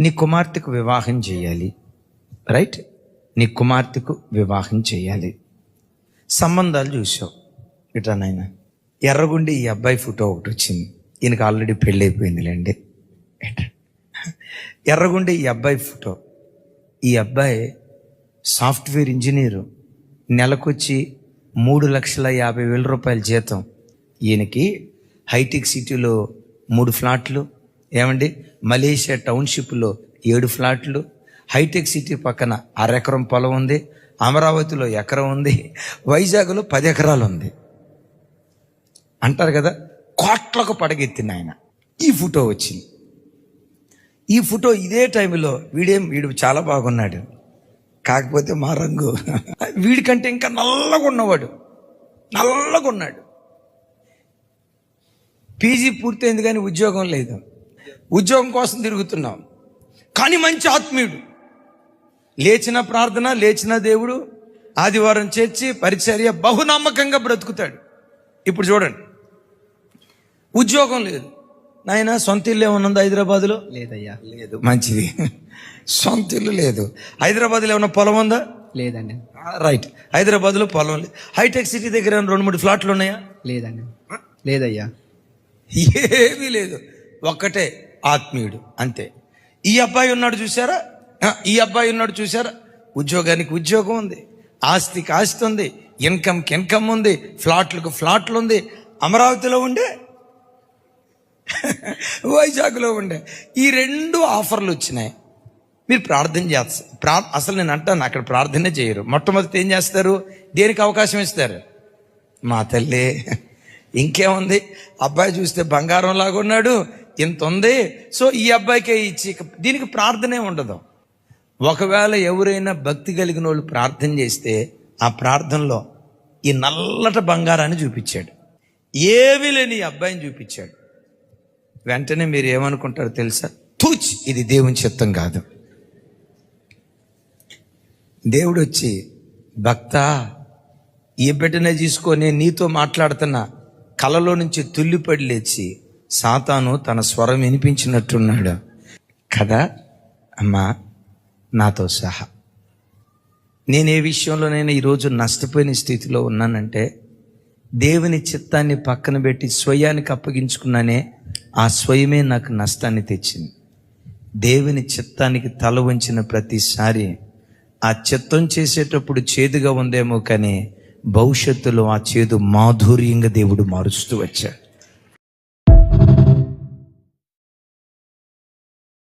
నీ కుమార్తెకు వివాహం చేయాలి. రైట్ నీ కుమార్తెకు వివాహం చేయాలి. సంబంధాలు చూసావు. ఇట్లా నాయన ఎర్రగుండి ఈ అబ్బాయి ఫోటో ఒకటి వచ్చింది. ఈయనకి ఆల్రెడీ పెళ్ళైపోయిందిలేండి ఎర్రగుండి ఈ అబ్బాయి ఫోటో. ఈ అబ్బాయి సాఫ్ట్వేర్ ఇంజనీరు. నెలకొచ్చి మూడు లక్షల యాభై వేల రూపాయల జీతం. ఈయనకి హైటెక్ సిటీలో మూడు ఫ్లాట్లు ఏమండి? మలేషియా టౌన్షిప్లో ఏడు ఫ్లాట్లు హైటెక్ సిటీ పక్కన అరెకరం పొలం ఉంది అమరావతిలో ఎకరం ఉంది వైజాగ్లో పది ఎకరాలు ఉంది. అంటారు కదా కోట్లకు పడగెత్తిన ఆయన. ఈ ఫోటో వచ్చింది. ఈ ఫోటో ఇదే టైంలో వీడేం వీడు చాలా బాగున్నాడు. కాకపోతే మా రంగు. వీడికంటే ఇంకా నల్లగా ఉన్నవాడు. నల్లగా ఉన్నాడు. పీజీ పూర్తయింది కానీ ఉద్యోగం లేదు. ఉద్యోగం కోసం తిరుగుతున్నాం. కానీ మంచి ఆత్మీయుడు. లేచిన ప్రార్థన లేచిన దేవుడు ఆదివారం చేర్చి పరిచర్య బహునమ్మకంగా బ్రతుకుతాడు. ఇప్పుడు చూడండి. ఉద్యోగం లేదు. నాయన సొంత ఇల్లు ఏమన్నా హైదరాబాద్లో? లేదయ్యా. లేదు. మంచిది. సొంత ఇల్లు లేదు. హైదరాబాద్లో ఏమన్నా పొలం ఉందా? లేదండి. రైట్. హైదరాబాద్లో పొలం లేదు. హైటెక్ సిటీ దగ్గర రెండు మూడు ఫ్లాట్లు ఉన్నాయా? లేదండి. లేదయ్యా. ఏమీ లేదు. ఒక్కటే. ఆత్మీయుడు అంతే. ఈ అబ్బాయి ఉన్నాడు చూసారా ఈ అబ్బాయి ఉన్నాడు చూసారా ఉద్యోగానికి ఉద్యోగం ఉంది ఆస్తికి ఆస్తి ఉంది ఇన్కమ్కి ఇన్కమ్ ఉంది ఫ్లాట్లకు ఫ్లాట్లు ఉంది అమరావతిలో ఉండే వైజాగ్లో ఉండే. ఈ రెండు ఆఫర్లు వచ్చినాయి. మీరు ప్రార్థన చేస్తారు ప్రా అసలు నేను అంటాను అక్కడ ప్రార్థన చేయరు. మొట్టమొదటి ఏం చేస్తారు? దేనికి అవకాశం ఇస్తారు? మా తల్లి. ఇంకేముంది? అబ్బాయి చూస్తే బంగారం లాగా ఉన్నాడు ఇంత ఉంది సో ఈ అబ్బాయికే ఇచ్చి దీనికి ప్రార్థనే ఉండదు. ఒకవేళ ఎవరైనా భక్తి కలిగిన వాళ్ళు ప్రార్థన చేస్తే ఆ ప్రార్థనలో ఈ నల్లట బంగారాన్ని చూపించాడు. ఏమీ లేని ఈ అబ్బాయిని చూపించాడు. వెంటనే మీరు ఏమనుకుంటారో తెలుసా? తూచ్ ఇది దేవుని చిత్తం కాదు. దేవుడు వచ్చి భక్త ఈ బిడ్డనే తీసుకొని నీతో మాట్లాడుతున్న. కలలో నుంచి తుల్లిపడి లేచి సాతాను తన స్వరం వినిపించినట్టున్నాడు. కదా అమ్మా నాతో సహా. నేను ఏ విషయంలో నేను ఈరోజు నష్టపోయిన స్థితిలో ఉన్నానంటే దేవుని చిత్తాన్ని పక్కన పెట్టి స్వయానికి అప్పగించుకున్నానే ఆ స్వయమే నాకు నష్టాన్ని తెచ్చింది. దేవుని చిత్తానికి తల వంచిన ప్రతిసారి ఆ చిత్తం చేసేటప్పుడు చేదుగా ఉందేమో కానీ భవిష్యత్తులో ఆ చేదు మాధుర్యంగా దేవుడు మారుస్తూ వచ్చాడు.